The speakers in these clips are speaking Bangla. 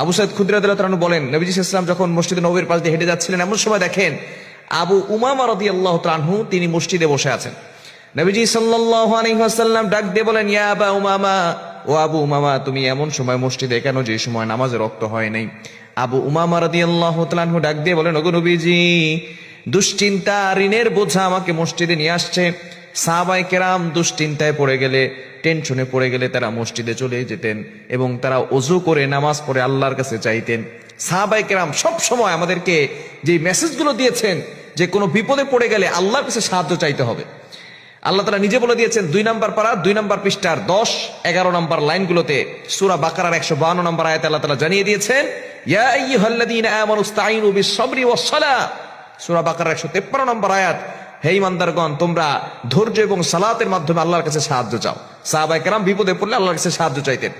আবু সাইদ খুদ্রাদ বলেন, নবীজি ইসলাম যখন মসজিদ নবীর পাশ দিয়ে হেঁটে যাচ্ছিলেন, এমন সময় দেখেন আবু উমামা রদি আল্লাহ ত্রানহু তিনি মসজিদে বসে আছেন। নবীজি সাল্লাম ডাক দিয়ে বলেন, ইয়া আবা উমামা, ও আবু উমামা, তুমি এমন সময় মসজিদে কেন যে সময় নামাজে রক্ত হয় নাই? আবু উমামা রদি আল্লাহ ত্রানহু ডাক দিয়ে বলেন, ওগো নবীজি, দুশ্চিন্তা, ঋণের বোঝা আমাকে মসজিদে নিয়ে আসছে। সাহাবাই কেরাম দুশ্চিন্তায় পড়ে গেলে টেনশনে পড়ে গেলে তারা মসজিদে চলে যেতেন এবং তারা অজু করে নামাজ পড়ে আল্লাহর কাছে চাইতেন। সাহাবাই কেরাম সব সময় আমাদেরকে যে মেসেজগুলো দিয়েছেন, যে কোনো বিপদে পড়ে গেলে আল্লাহর কাছে সাহায্য চাইতে হবে। আল্লাহ তালা নিজে বলে দিয়েছেন, দুই নম্বর পাড়া, দুই নম্বর পৃষ্ঠার দশ, এগারো নম্বর লাইনগুলোতে সুরা বাকারার একশো বান্ন নম্বর আয়াত আল্লাহ তালা জানিয়ে দিয়েছেন সুরা বাকারার একশো তেপ্পান্ন নম্বর আয়াত হে ইমানদারগণ তোমরা ধৈর্য এবং সালাতের মাধ্যমে আল্লাহর কাছে সাহায্য চাও। সাহাবাই কেরাম বিপদে পড়লে আল্লাহর কাছে সাহায্য চাইতেন।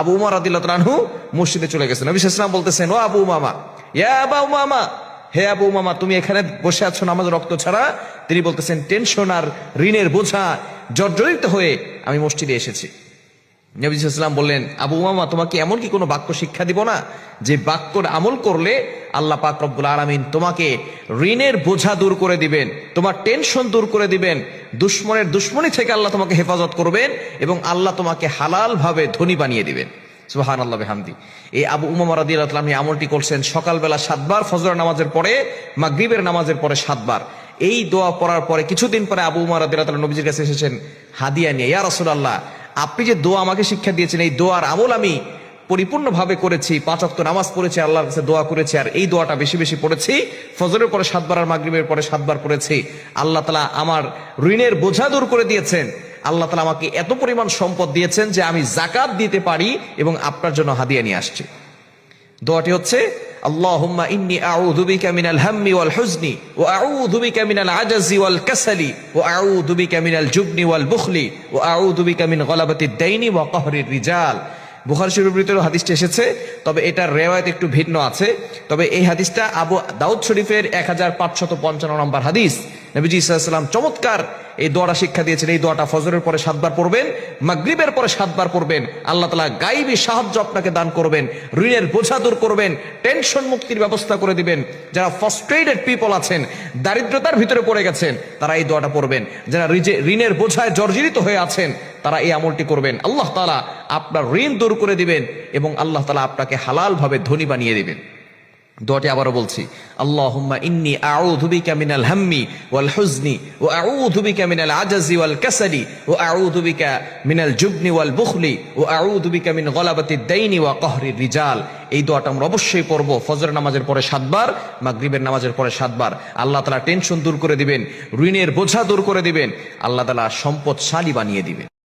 আবু উমার আদিল্লাহ রানহু মসজিদে চলে গেছেন। নবী ইসলাম বলতেছেন, ও আবু উমামা, ইয়া আবা উমামা, হে আবু উমামা, তুমি এখানে বসে আছো নামাজ রক্ত ছাড়া? তিনি বলতেছেন, টেনশন আর ঋণের বোঝা জর্জরিত হয়ে আমি মসজিদে এসেছি। নবী ইসলাম বললেন, আবু উমামা, তোমাকে এমন কি কোনো বাক্য শিক্ষা দিব না? যে বাক্যর আমল করলে আল্লাহ পাক রব্বুল আলমিন তোমাকে ঋণের বোঝা দূর করে দিবেন, তোমার টেনশন দূর করে দিবেন, দুশ্মনের দুশ্মনী থেকে আল্লাহ তোমাকে হেফাজত করবেন এবং আল্লাহ তোমাকে হালাল ভাবে ধনী বানিয়ে দিবেন। সুহান আল্লাহ হামদি এই আবু উমামা রাদি আল্লাহ আমলটি করছেন, সকালবেলা সাতবার ফজর নামাজের পরে, মাগরিবের নামাজের পরে সাতবার। এই দোয়া পড়ার পরে কিছুদিন পরে আবু উমার রাদি আল্লাহ নবীজির কাছে এসেছেন, হাদিয়া নিয়ে, ইয়া রাসূলুল্লাহ, আপনি যে দোয়া আমাকে শিক্ষা দিয়েছেন, এই দোয়ার আমল আমি পরিপূর্ণভাবে করেছি পাঁচক্ত নামাজ পড়েছি, আল্লাহর কাছে দোয়া করেছি, আর এই দোয়াটা বেশি বেশি পড়েছি। ফজরের পরে সাতবার আর মাগরীবের পরে সাতবার পড়েছি। আল্লাহ তালা আমার ঋণের বোঝা দূর করে দিয়েছেন। আল্লাহ তালা আমাকে এত পরিমাণ সম্পদ দিয়েছেন যে আমি জাকাত দিতে পারি এবং আপনার জন্য হাদিয়া নিয়ে আসছি। দোয়াটি হচ্ছে আল্লাহ রিজাল। বুখার শরীফের ভিতরে হাদিসটা এসেছে, তবে এটার রেওয়ায়ত একটু ভিন্ন আছে। তবে এই হাদিসটা আবু দাউদ শরীফের এক হাজার পাঁচশত পঞ্চান্ন নম্বর হাদিস। নবীজি ইসলাম চমৎকার এই দোয়াটা শিক্ষা দিয়েছেন। এই দোয়াটা ফজরের পরে সাতবার পড়বেন, মাগরিবের পরে সাতবার পড়বেন। আল্লাহ তালা গাইবী সাহায্য আপনাকে দান করবেন, ঋণের বোঝা দূর করবেন, টেনশন মুক্তির ব্যবস্থা করে দিবেন। যারা ফ্রাস্ট্রেটেড পিপল আছেন, দারিদ্রতার ভিতরে পড়ে গেছেন, তারা এই দোয়াটা পড়বেন। যারা ঋণের বোঝায় জর্জরিত হয়ে আছেন, তারা এই আমলটি করবেন। আল্লাহ তালা আপনার ঋণ দূর করে দিবেন এবং আল্লাহ তালা আপনাকে হালাল ভাবে ধনী বানিয়ে দিবেন। দোয়াটি আবারও বলছি। আল্লাহুম্মা ইন্নি আউযু বিকা মিনাল হাম্মি ওয়াল হুজনি ওয়া আউযু বিকা মিনাল আজাজি ওয়াল কাসালি ওয়া আউযু বিকা মিনাল জুবনি ওয়াল বুখলি ওয়া আউযু বিকা মিন গলাবাতি দাইনি ওয়া কহরির রিজাল। এই দোয়াটা আমরা অবশ্যই পড়ব ফজর নামাজের পরে সাতবার, মাগরিবের নামাজের পরে সাতবার। আল্লাহ তাআলা টেনশন দূর করে দিবেন, ঋণের বোঝা দূর করে দিবেন। আল্লাহ তাআলা সম্পদশালী বানিয়ে দিবেন।